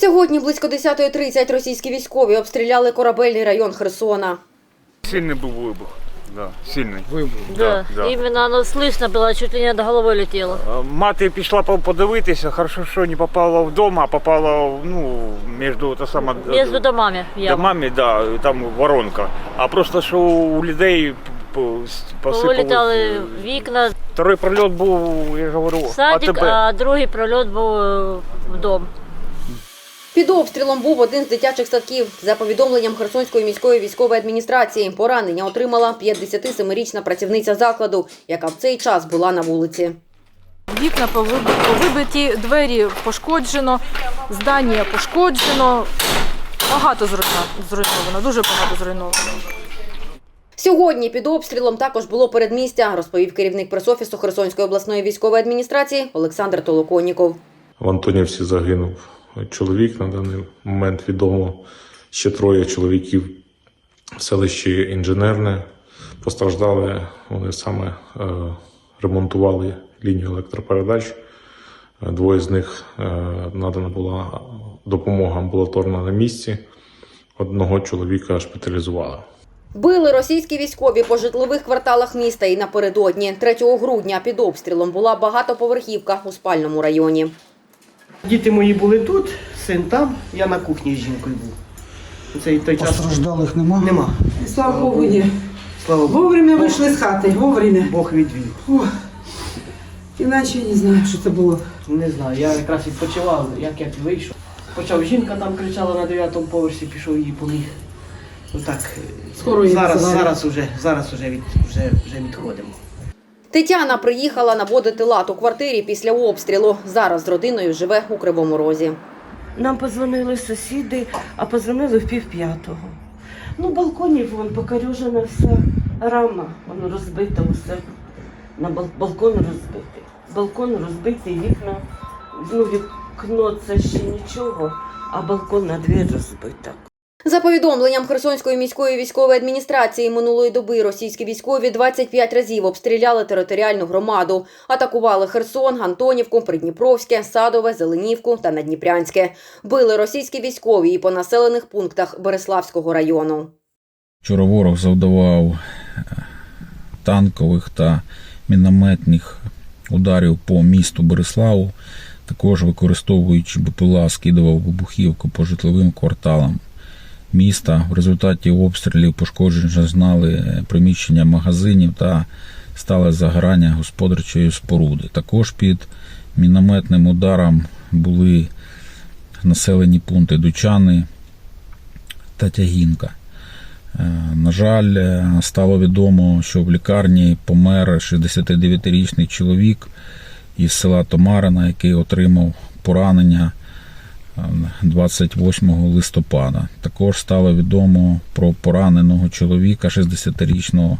Сьогодні близько 10.30 російські військові обстріляли корабельний район Херсона. Сильний був вибух. Да, сильний. Да, да. именно оно слышно было, чуть ли не до головы летело. Е, Мати пішла по- подивитися, хорошо, що не попала вдома, а попала в, ну, між та сама Между домами яма. домами, да, там воронка. А просто що у людей п- п- Повилітали посипали. вікна, Второй прильот був, я ж говорю, садик, АТБ. а другий прольот був е, в дом. Під обстрілом був один з дитячих садків. За повідомленням Херсонської міської військової адміністрації, поранення отримала 57-річна працівниця закладу, яка в цей час була на вулиці. Вікна повиби- повибиті, двері пошкоджено, здання пошкоджено. Багато зруйна- зруйновано, дуже багато зруйновано. Сьогодні під обстрілом також було передмістя, розповів керівник пресофісу Херсонської обласної військової адміністрації Олександр Толоконіков. В Антонівці загинув чоловік. На даний момент відомо ще троє чоловіків в селищі Інженерне. Постраждали вони саме е, ремонтували лінію електропередач. Двоє з них е, надана була допомога амбулаторна на місці. Одного чоловіка шпиталізували. Били російські військові по житлових кварталах міста і напередодні. 3 грудня під обстрілом була багатоповерхівка у спальному районі. Діти мої були тут, син там, я на кухні з жінкою був. У цей той час Постраждалих нема? нема. Слава Богу, ні. Слава Богу. Вовремя вийшли з хати, вовремя. Бог відвів. Іначе я не знаю, що це було. Не знаю, я якраз відпочивав, як я вийшов. Почав жінка там кричала на дев'ятому поверсі, пішов її поміг. Отак. Скоро її зараз, називали. зараз уже, зараз уже, від, вже, вже відходимо. Тетяна приїхала наводити лад у квартирі після обстрілу. Зараз з родиною живе у Кривому Розі. Нам позвонили сусіди, а позвонили в пів п'ятого. Ну, балконів вон покорюжена вся рама, воно розбите усе. На бал- балкон розбитий. Балкон розбитий, вікна, ну вікно це ще нічого, а балкон на двір розбита. За повідомленням Херсонської міської військової адміністрації минулої доби російські військові 25 разів обстріляли територіальну громаду, атакували Херсон, Антонівку, Придніпровське, Садове, Зеленівку та Надніпрянське. Били російські військові і по населених пунктах Береславського району. Вчора ворог завдавав е, танкових та мінометних ударів по місту Береславу. Також використовуючи БПЛА, скидував вибухівку по житловим кварталам міста. В результаті обстрілів пошкоджень зазнали приміщення магазинів та стале загорання господарчої споруди. Також під мінометним ударом були населені пункти Дучани та Тягінка. Е, На жаль, е, стало відомо, що в лікарні помер 69-річний чоловік із села Томарина, який отримав поранення е, 28 листопада. Також стало відомо про пораненого чоловіка 60-річного,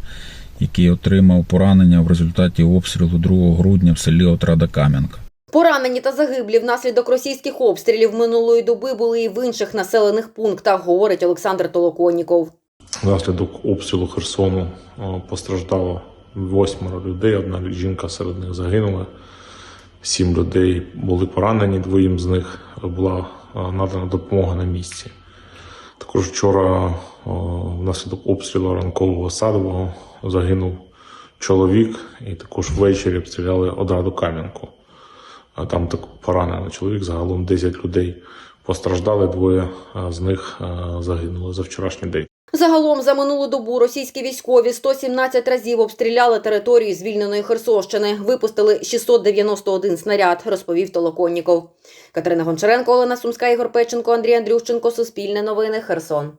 який отримав поранення в результаті обстрілу 2 грудня в селі Отрада Кам'янка. Поранені та загиблі внаслідок російських обстрілів минулої доби були і в інших населених пунктах, говорить Олександр Толоконіков. Внаслідок обстрілу Херсону постраждало восьмеро людей. Одна жінка серед них загинула. Сім людей були поранені. Двоїм з них була е, надана допомога на місці. Також вчора е, внаслідок обстрілу ранкового садового загинув чоловік, і також ввечері обстріляли одраду Кам'янку. Там так поранений чоловік. Загалом 10 людей постраждали. Двоє е, з них е, загинули за вчорашній день. Загалом за минулу добу російські військові 117 разів обстріляли територію звільненої Херсонщини. Випустили 691 снаряд, розповів Толоконніков. Катерина Гончаренко, Олена Сумська, Ігор Печенко, Андрій Андрющенко. Суспільне новини. Херсон.